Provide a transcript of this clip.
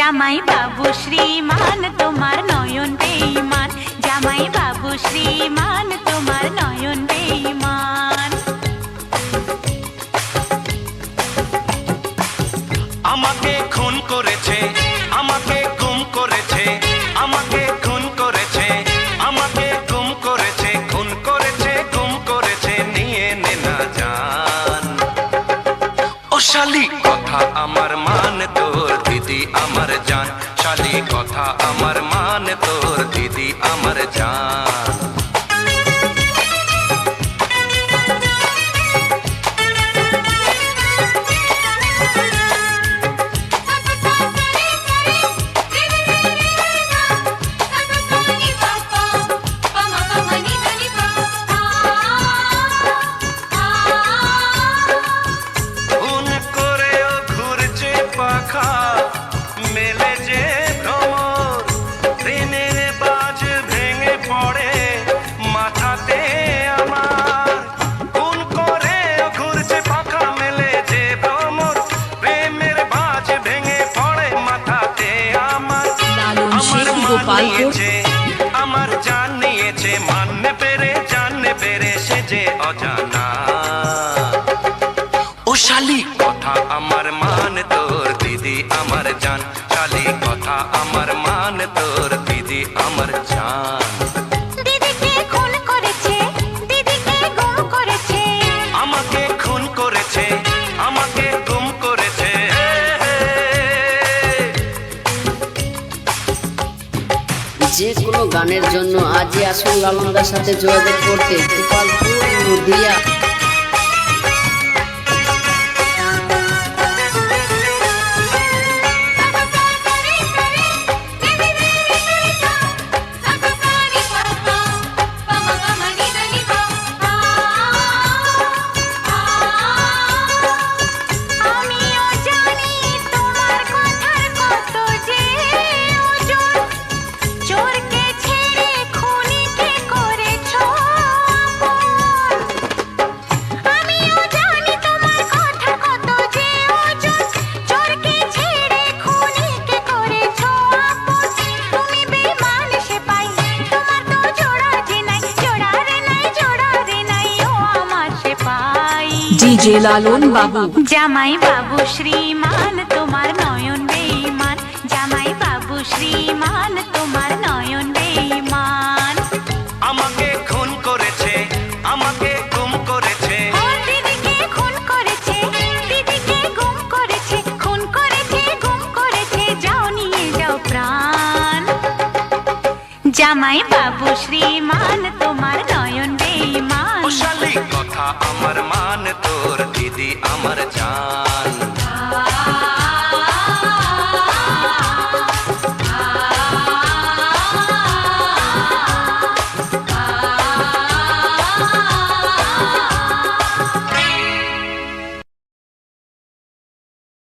জামাই বাবু শ্রীমান, তোমার নয়ন বেইমান জামাই বাবু শ্রীমান, তোমার নয়ন বেইমান আমাকে খুন করেছে, আমাকে গুম করেছে, আমাকে খুন করেছে, আমাকে গুম করেছে, খুন করেছে, গুম করেছে, নিয়ে নে না জান। ও শালি কথা আমার মান শালি কথা আমার মান তোর দিদি আমার শেখ আমার জান নিয়েছে মানতে পেরে জানতে পেরে সে যে অজানা। ও শালি কথা আমার মান তোর দিদি আমার জান। যে কোনো গানের জন্য আজই আসুন লালনদার সাথে যোগাযোগ করতে। গোপালপুর নদিয়া। ডিজে লালন বাবু। জামাই বাবু শ্রীমান তোমার নয়ন বেইমান। জামাই বাবু শ্রীমান তোমার জামাই বাবু শ্রীমান তোমার নয়ন বেইমান। কথা আমার মান তোর দিদি আমার জান।